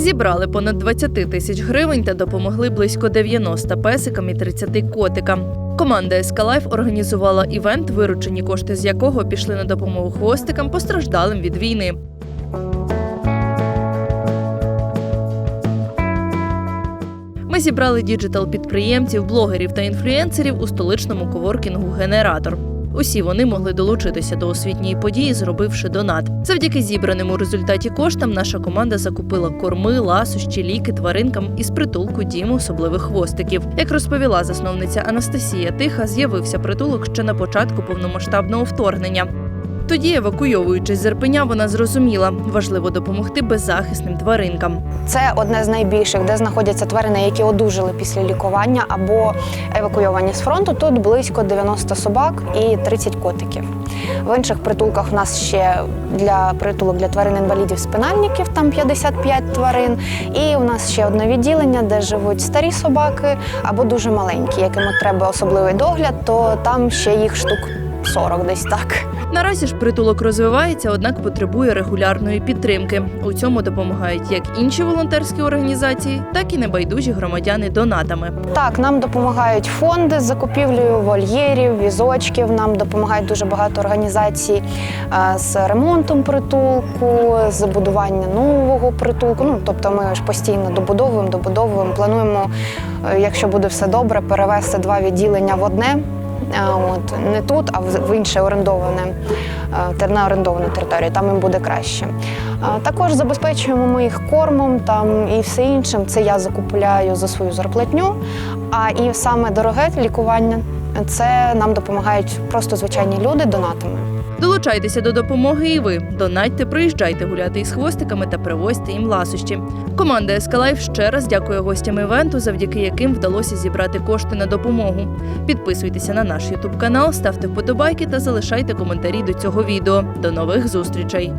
Зібрали понад 20 тисяч гривень та допомогли близько 90 песикам і 30 котикам. Команда Ескалайф організувала івент, виручені кошти з якого пішли на допомогу хвостикам постраждалим від війни. Ми зібрали діджитал-підприємців, блогерів та інфлюенсерів у столичному коворкінгу Генератор. Усі вони могли долучитися до освітньої події, зробивши донат. Завдяки зібраним у результаті коштам наша команда закупила корми, ласощі, ліки тваринкам із притулку дім особливих хвостиків. Як розповіла засновниця Анастасія Тиха, з'явився притулок ще на початку повномасштабного вторгнення. Тоді, евакуйовуючись з Ірпеня, вона зрозуміла, важливо допомогти беззахисним тваринкам. Це одне з найбільших, де знаходяться тварини, які одужали після лікування або евакуйовані з фронту. Тут близько 90 собак і 30 котиків. В інших притулках у нас ще для притулок для тварин інвалідів спинальників там 55 тварин. І у нас ще одне відділення, де живуть старі собаки або дуже маленькі, яким треба особливий догляд, то там ще їх штук 40 десь так. Наразі ж притулок розвивається, однак потребує регулярної підтримки. У цьому допомагають як інші волонтерські організації, так і небайдужі громадяни донатами. Так, нам допомагають фонди з закупівлею вольєрів, візочків. Нам допомагають дуже багато організацій е, з ремонтом притулку, з будування нового притулку. Ну тобто, ми ж постійно добудовуємо, добудовуємо. Плануємо, е, якщо буде все добре, перевести два відділення в одне. Е, От не тут, а в інше орендоване е, на орендовану територію. Там їм буде краще. Е, Також забезпечуємо ми їх кормом там і все іншим. Це я закупляю за свою зарплатню. А і саме дороге лікування це нам допомагають просто звичайні люди донатами. Долучайтеся до допомоги і ви. Донатьте, приїжджайте гуляти із хвостиками та привозьте їм ласощі. Команда Ескалайф ще раз дякує гостям івенту, завдяки яким вдалося зібрати кошти на допомогу. Підписуйтеся на наш Ютуб канал, ставте вподобайки та залишайте коментарі до цього відео. До нових зустрічей!